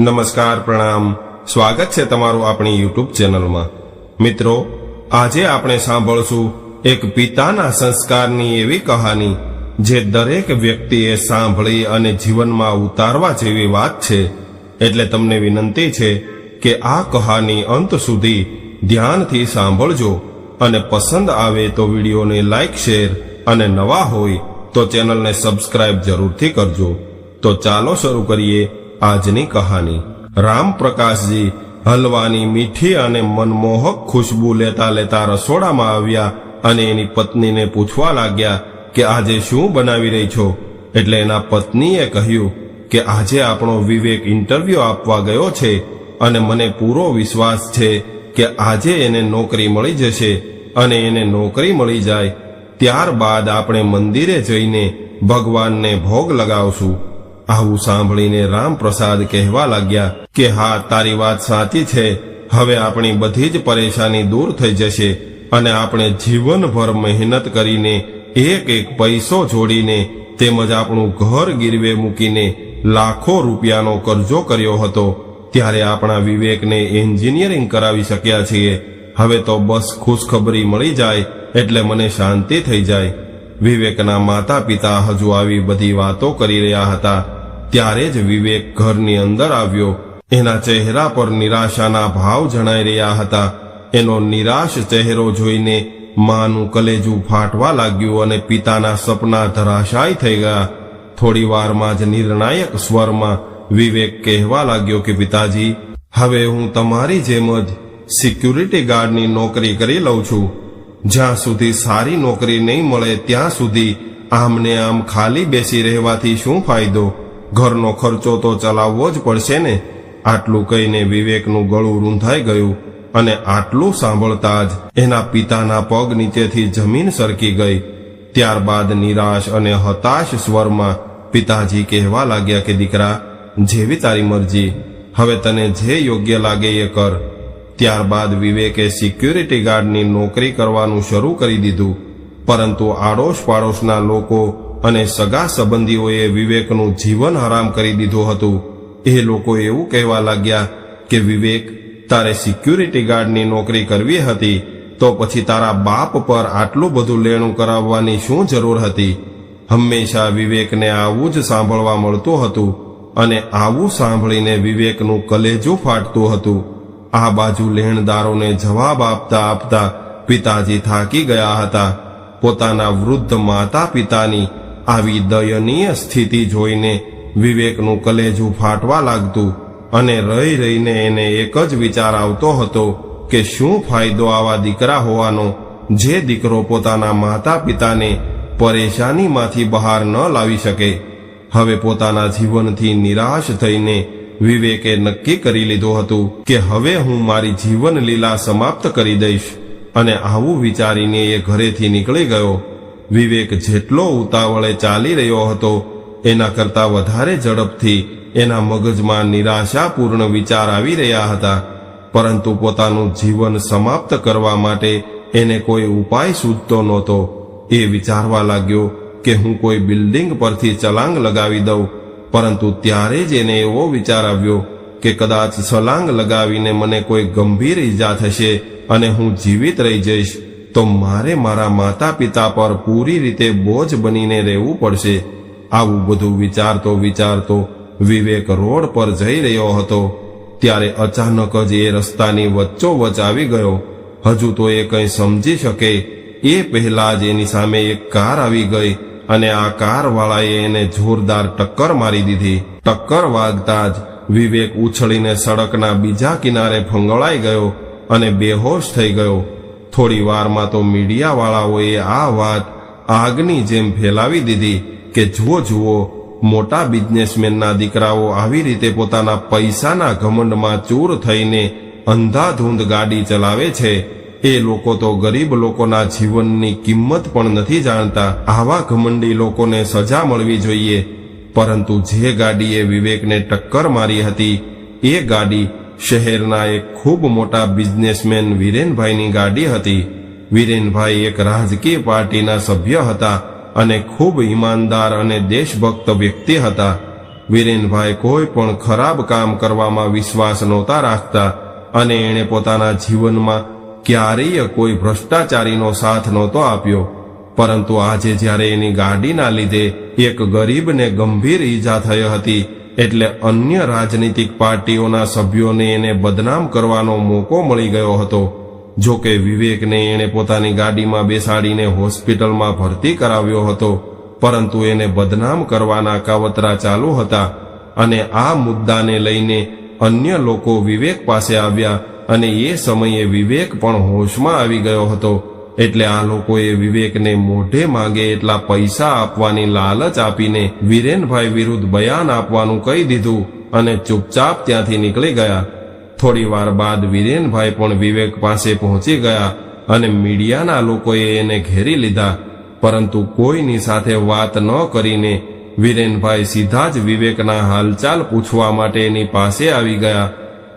નમસ્કાર, પ્રણામ. સ્વાગત છે તમારું આપણી યુટ્યુબ ચેનલમાં. મિત્રો, આજે આપણે સાંભળશું એક પિતાના સંસ્કારની એવી કહાની, જે દરેક વ્યક્તિએ સાંભળી અને જીવનમાં ઉતારવા જેવી વાત છે. એટલે તમને વિનંતી છે કે આ કહાની અંત સુધી ધ્યાનથી સાંભળજો અને પસંદ આવે તો વિડીયોને લાઇક શેર અને નવા હોય તો ચેનલને સબસ્ક્રાઇબ જરૂરથી કરજો. તો ચાલો શરૂ કરીએ આજની કહાની. રામ પ્રકાશજી હલવાની મીઠી અને મનમોહક ખુશ્બુ લેતા લેતા રસોડામાં આવ્યા અને એની પત્નીને પૂછવા લાગ્યા કે આજે શું બનાવી રહી છો? એટલે એના પત્નીએ કહ્યું કે આજે આપણો વિવેક ઇન્ટરવ્યુ આપવા ગયો છે અને મને પૂરો વિશ્વાસ છે કે આજે એને નોકરી મળી જશે અને એને નોકરી મળી જાય. ત્યારબાદ આપણે મંદિરે જઈને ભગવાનને ભોગ લગાવશું. આવું સાંભળીને રામપ્રસાદ કહેવા લાગ્યા કે, હા, તારી વાત સાચી છે. હવે આપણી બધી જ પરેશાની દૂર થઈ જશે અને આપણે જીવનભર મહેનત કરીને એક એક પૈસો જોડીને તેમજ આપણું ઘર ગીરવે મૂકીને લાખો રૂપિયાનો કરજો કર્યો હતો. ત્યારે આપણા વિવેકને એન્જિનિયરિંગ કરાવી શક્યા છીએ. હવે તો બસ ખુશખબરી મળી જાય એટલે મને શાંતિ થઈ જાય. વિવેકના માતા પિતા હજુ આવી બધી વાતો કરી રહ્યા હતા. ત્યારે જ વિવેક ઘરની અંદર આવ્યો. એના ચહેરા પર નિરાશાના ભાવ જણાઈ રહ્યા હતા. એનો નિરાશ ચહેરો જોઈને માનું કલેજું ફાટવા લાગ્યું અને પિતાના સપના ધરાશાય થઈ ગયા. થોડી વારમાં જ નિર્ણાયક સ્વરમાં વિવેક કહેવા લાગ્યો કે, પિતાજી, હવે હું તમારી જેમ જ સિક્યુરિટી ગાર્ડની નોકરી કરી લઉં છું. જ્યાં સુધી સારી નોકરી નહીં મળે ત્યાં સુધી આમને આમ ખાલી બેસી રહેવાથી શું ફાયદો? ઘરનો ખર્ચો તો ચલાવવો જ પડશે ને? આટલું કહીને વિવેકનું ગળું રૂંધાઈ ગયું અને આટલું સાંભળતા જ એના પિતાના પગ નીચેથી જમીન સરકી ગઈ. ત્યારબાદ નિરાશ અને હતાશ સ્વરમાં પિતાજી કહેવા લાગ્યા કે, દીકરા, જેવી તારી મરજી. હવે તને જે યોગ્ય લાગે એ કર. ત્યારબાદ વિવેકે સિક્યુરિટી ગાર્ડની નોકરી કરવાનું શરૂ કરી દીધું. પરંતુ આડોશ પાડોશના લોકો અને સગા સંબંધીઓએ વિવેકનું જીવન હરામ કરી દીધું હતું. એ લોકો એવું કહેવા લાગ્યા કે, વિવેક, તારે સિક્યુરિટી ગાર્ડની નોકરી કરવી હતી, તો પછી તારા બાપ પર આટલું બધું લેણું કરાવવાની શું જરૂર હતી? હંમેશા વિવેકને આવું જ સાંભળવા મળતું હતું અને આવું સાંભળીને વિવેકનું કલેજું ફાટતું હતું. આ બાજુ લેણદારોને જવાબ આપતા આપતા પિતાજી થાકી ગયા હતા. પોતાના વૃદ્ધ માતા પિતાની આવી દયનીય સ્થિતિ જોઈને વિવેકનું કલેજું ફાટવા લાગતું અને રહી રહીને એને એક જ વિચાર આવતો હતો કે શું ફાયદો આવા દીકરા હોવાનો, જે દીકરો પોતાના માતા પિતાને પરેશાનીમાંથી બહાર ન લાવી શકે. હવે પોતાના જીવનથી નિરાશ થઈને વિવેકે નક્કી કરી લીધું હતું કે હવે હું મારી જીવન લીલા સમાપ્ત કરી દઈશ અને આવું વિચારીને એ ઘરેથી નીકળી ગયો. વિવેક જેટલો ઉતાવળે ચાલી રહ્યો હતો, એના કરતા વધારે ઝડપથી એના મગજમાં નિરાશાપૂર્ણ વિચાર આવી રહ્યા હતા. પરંતુ પોતાનું જીવન સમાપ્ત કરવા માટે એને કોઈ ઉપાય સૂચતો નહોતો. એ વિચારવા લાગ્યો કે હું કોઈ બિલ્ડિંગ પરથી ચલાંગ લગાવી દઉં. પરંતુ ત્યારે જ એને એવો વિચાર આવ્યો કે કદાચ છલાંગ લગાવીને મને કોઈ ગંભીર ઈજા થશે અને હું જીવિત રહી જઈશ. તો મારે મારા માતા પિતા પર પૂરી રીતે બોજ બનીને રહેવું પડશે. આવું બધું વિચારતો વિચારતો વિવેક રોડ પર જઈ રહ્યો હતો. ત્યારે અચાનક જ એ રસ્તાની વચ્ચોવચ આવી ગયો. હજુ તો એ કંઈ સમજી શકે. એ પહેલા જ એની સામે એક કાર આવી ગઈ અને આ કાર વાળાએ એને જોરદાર ટક્કર મારી દીધી. ટક્કર વાગતા જ વિવેક ઉછળીને સડકના બીજા કિનારે ફંગળાઈ ગયો અને બેહોશ થઈ ગયો. થોડી વારમાં તો મીડિયાવાળાઓએ આ વાત આગની જેમ ફેલાવી દીધી કે જુઓ જુઓ, મોટા બિઝનેસમેનના દીકરાઓ આવી રીતે પોતાના પૈસાના ઘમંડમાં ચૂર થઈને અંધાધૂંધ ગાડી ચલાવે છે. એ લોકો તો ગરીબ લોકોના જીવનની કિંમત પણ નથી જાણતા. આવા ઘમંડી લોકોને સજા મળવી જોઈએ. પરંતુ જે ગાડીએ વિવેકને ટક્કર મારી હતી, એ ગાડી શહેરના એક ખૂબ મોટા બિઝનેસમેન વિરેનભાઈની ગાડી હતી. વિરેનભાઈ એક રાજકીય પાર્ટીના સભ્ય હતા અને ખૂબ ઈમાનદાર અને દેશભક્ત વ્યક્તિ હતા. વિરેનભાઈ કોઈ પણ ખરાબ કામ કરવામાં વિશ્વાસ નહોતા રાખતા અને એણે પોતાના જીવનમાં ક્યારેય કોઈ ભ્રષ્ટાચારીનો સાથ નહોતો આપ્યો. પરંતુ આજે જ્યારે એની ગાડીના લીધે એક ગરીબને ગંભીર ઈજા થઈ હતી એટલે અન્ય રાજનીતિક પાર્ટીઓના સભ્યોને એને બદનામ કરવાનો મોકો મળી ગયો હતો. જો કે વિવેકને એણે પોતાની ગાડીમાં બેસાડીને હોસ્પિટલમાં ભરતી કરાવ્યો હતો. પરંતુ એને બદનામ કરવાના કાવતરા ચાલુ હતા અને આ મુદ્દાને લઈને અન્ય લોકો વિવેક પાસે આવ્યા અને એ સમયે વિવેક પણ હોશમાં આવી ગયો હતો. એટલે આ લોકોએ વિવેકને મોઢે માંગે એટલા પૈસા આપવાની લાલચ આપીને વિરેનભાઈ વિરુદ્ધ બયાન આપવાનું કહી દીધું અને ચૂપચાપ ત્યાંથી નીકળી ગયા. થોડી વાર બાદ વિરેનભાઈ પણ વિવેક પાસે પહોંચી ગયા અને મીડિયાના લોકોએ એને ઘેરી લીધા. પરંતુ કોઈની સાથે વાત ન કરીને વિરેનભાઈ સીધા જ વિવેકના હાલચાલ પૂછવા માટે એની પાસે આવી ગયા.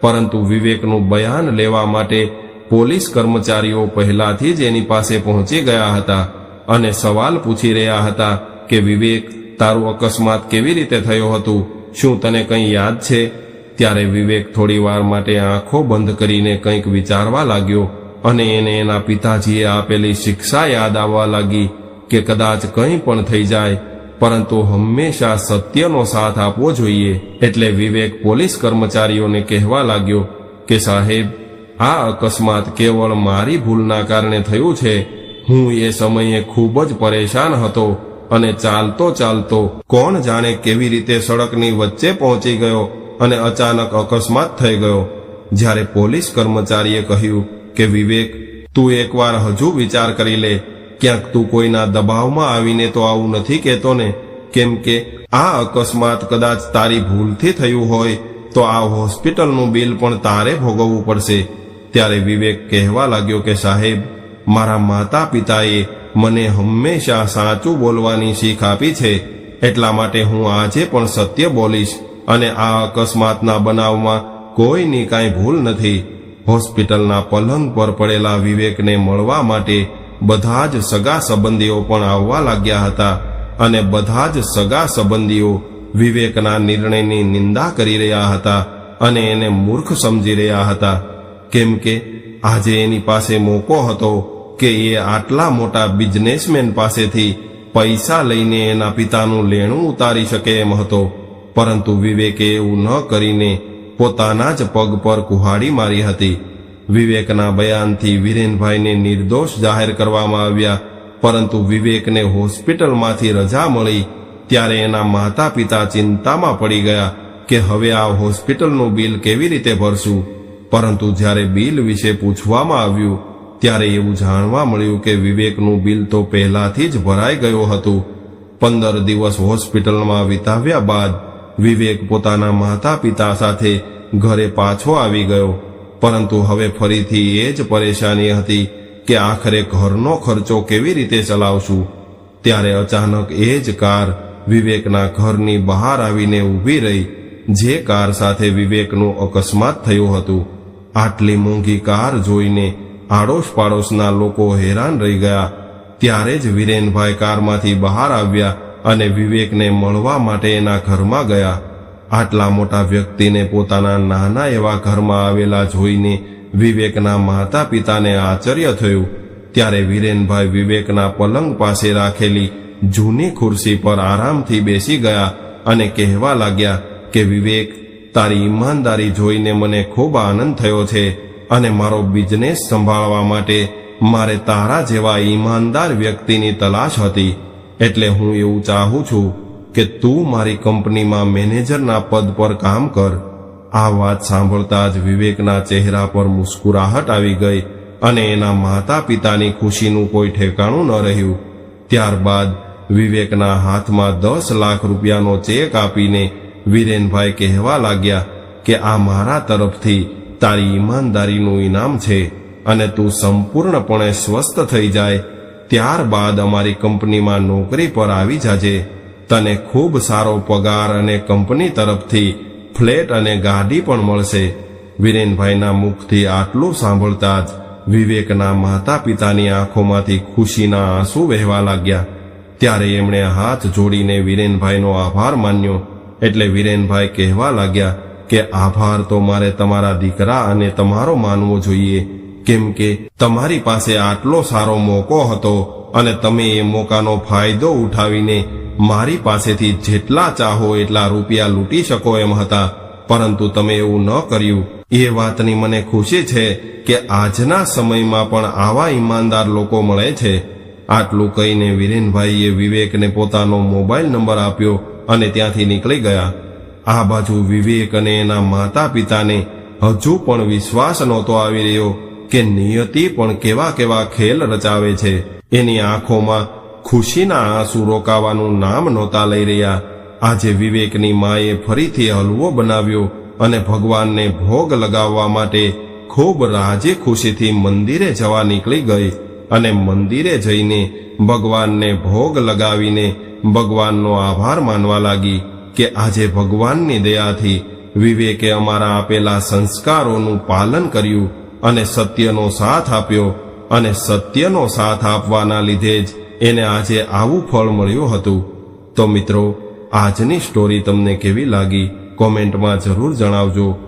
પરંતુ વિવેકનું બયાન લેવા માટે પોલીસ કર્મચારીઓ પહેલાથી જ એની પાસે પહોંચી ગયા હતા અને સવાલ પૂછી રહ્યા હતા કે, વિવેક, તારું અકસ્માત કેવી રીતે થયો હતું? શું તને કંઈ યાદ છે? ત્યારે વિવેક થોડી વાર માટે આંખો બંધ કરીને કંઈક વિચારવા લાગ્યો અને એને એના પિતાજીએ આપેલી શિક્ષા યાદ આવવા લાગી કે, કદાચ કંઈ પણ થઈ જાય, પરંતુ હંમેશા સત્યનો સાથ આપવો જોઈએ. એટલે વિવેક પોલીસ કર્મચારીઓને કહેવા લાગ્યો કે, સાહેબ આ અકસ્માત કેવળ મારી ભૂલના કારણે થયું છે. હું એ સમયે ખૂબ જ પરેશાન હતો અને ચાલતો ચાલતો કોણ જાણે કેવી રીતે સડકની વચ્ચે પહોંચી ગયો અને અચાનક અકસ્માત થઈ ગયો. જ્યારે પોલીસ કર્મચારીએ કહ્યું કે, વિવેક, તું એકવાર હજુ વિચાર કરી લે. ક્યાંક તું કોઈના દબાવમાં આવીને તો આવું નથી કહેતો ને. કેમ કે આ અકસ્માત કદાચ તારી ભૂલથી થયું હોય તો આ હોસ્પિટલનું બિલ પણ તારે ભોગવવું પડશે. ત્યારે વિવેક કહેવા લાગ્યો કે, સાહેબ, મારા માતા પિતાએ મને હંમેશા સાચું બોલવાની શીખ આપી છે, એટલા માટે હું આજે પણ સત્ય બોલીશ અને આ અકસ્માતના બનાવમાં કોઈની કાંઈ ભૂલ નથી. હોસ્પિટલના પલંગ પર પડેલા વિવેકને મળવા માટે બધા જ સગા સંબંધીઓ પણ આવવા લાગ્યા હતા અને બધા જ સગા સંબંધીઓ વિવેકના નિર્ણયની નિંદા કરી રહ્યા હતા અને એને મૂર્ખ સમજી રહ્યા હતા. કેમ કે આજે એની પાસે મોકો હતો કે એ આટલા મોટા બિઝનેસમેન પાસેથી પૈસા લઈને એના પિતાનું લેણું ઉતારી શકે એમ હતો. પરંતુ વિવેકે એવું ન કરીને પોતાના જ પગ પર કુહાડી મારી હતી. વિવેકના બયાનથી વિરેનભાઈને નિર્દોષ જાહેર કરવામાં આવ્યા, પરંતુ વિવેકને હોસ્પિટલમાંથી રજા મળી, ત્યારે એના માતા પિતા ચિંતામાં પડી ગયા કે હવે આ હોસ્પિટલનું બિલ કેવી રીતે ભરશું? પરંતુ જ્યારે બિલ વિશે પૂછવામાં આવ્યું, ત્યારે એવું જાણવા મળ્યું કે વિવેકનું બિલ તો પહેલાથી જ ભરાઈ ગયું હતું. પંદર દિવસ હોસ્પિટલમાં વિતાવ્યા બાદ વિવેક પોતાના માતા પિતા સાથે ઘરે પાછો આવી ગયો. પરંતુ હવે ફરીથી એ જ પરેશાની હતી કે આખરે ઘરનો ખર્ચો કેવી રીતે ચલાવશું. ત્યારે અચાનક એ જ કાર વિવેકના ઘરની બહાર આવીને ઊભી રહી, જે કાર સાથે વિવેકનું અકસ્માત થયું હતું. આટલી મોંઘી કાર જોઈને આડોશ પાડોશના લોકો હેરાન રહી ગયા. ત્યારે જ વિરેનભાઈ કારમાંથી બહાર આવ્યા અને વિવેકને મળવા માટે એના ઘરમાં ગયા. આટલા મોટા વ્યક્તિને પોતાના નાના એવા ઘરમાં આવેલા જોઈને વિવેકના માતા પિતાને આશ્ચર્ય થયું. ત્યારે વિરેનભાઈ વિવેકના પલંગ પાસે રાખેલી જૂની ખુરશી પર આરામથી બેસી ગયા અને કહેવા લાગ્યા કે, વિવેક તારી ઈમાનદારી જોઈને મને ખૂબ આનંદ થયો છે અને મારો બિઝનેસ સંભાળવા માટે મારે તારા જેવા ઈમાનદાર વ્યક્તિની તલાશ હતી. એટલે હું એવું ચાહું છું કે તું મારી કંપનીમાં મેનેજરના પદ પર કામ કર. આ વાત સાંભળતા જ વિવેકના ચહેરા પર મુસ્કુરાહટ આવી ગઈ અને એના માતા પિતાની ખુશીનું કોઈ ઠેકાણું ન રહ્યું. ત્યારબાદ વિવેકના હાથમાં દસ લાખ રૂપિયાનો ચેક આપીને વિરેનભાઈ કહેવા લાગ્યા કે આ મારા તરફથી તારી ઈમાનદારીનું ઇનામ છે અને તું સંપૂર્ણપણે સ્વસ્થ થઈ જાય, ત્યારબાદ અમારી કંપનીમાં નોકરી પર આવી જાજે. તને ખૂબ સારો પગાર અને કંપની તરફથી ફ્લેટ અને ગાડી પણ મળશે. વિરેનભાઈના મુખથી આટલું સાંભળતા જ વિવેકના માતા પિતાની આંખોમાંથી ખુશીના આંસુ વહેવા લાગ્યા. ત્યારે એમણે હાથ જોડીને વિરેનભાઈનો આભાર માન્યો એટલે વિરેનભાઈ કહેવા લાગ્યા કે, આભાર તો મારે તમારા દીકરા અને તમારો માનવો જોઈએ. કેમ કે તમારી પાસે આટલો સારો મોકો હતો અને તમે એ મોકાનો ફાયદો ઉઠાવીને મારી પાસેથી જેટલા ચાહો એટલા રૂપિયા લૂંટી શકો એમ હતા. પરંતુ તમે એવું ન કર્યું. એ વાતની મને ખુશી છે કે આજના સમયમાં પણ આવા ઈમાનદાર લોકો મળે છે. આટલું કહીને વિરેનભાઈએ વિવેકને પોતાનો મોબાઈલ નંબર આપ્યો અને ત્યાંથી નીકળી ગયા. આ બાજુ વિવેક અને એના માતા પિતાને હજુ પણ વિશ્વાસ નહોતો આવી રહ્યો કે નિયતિ પણ કેવા કેવા ખેલ રચાવે છે. એની આંખોમાં ખુશીના આંસુ રોકાવાનું નામ નહોતા લઈ રહ્યા. આજે વિવેકની માએ ફરીથી હલવો બનાવ્યો અને ભગવાનને ભોગ લગાવવા માટે ખૂબ રાજી ખુશીથી મંદિરે જવા નીકળી ગઈ. અને મંદિરે જઈને ભગવાનને ભોગ લગાવીને ભગવાનનો આભાર માનવા લાગી કે આજે ભગવાનની દયાથી વિવેકે અમારા આપેલા સંસ્કારોનું પાલન કર્યું અને સત્યનો સાથ આપ્યો અને સત્યનો સાથ આપવાના લીધે જ એને આજે આવું ફળ મળ્યું હતું. તો મિત્રો, આજની સ્ટોરી તમને કેવી લાગી? કોમેન્ટમાં જરૂર જણાવજો.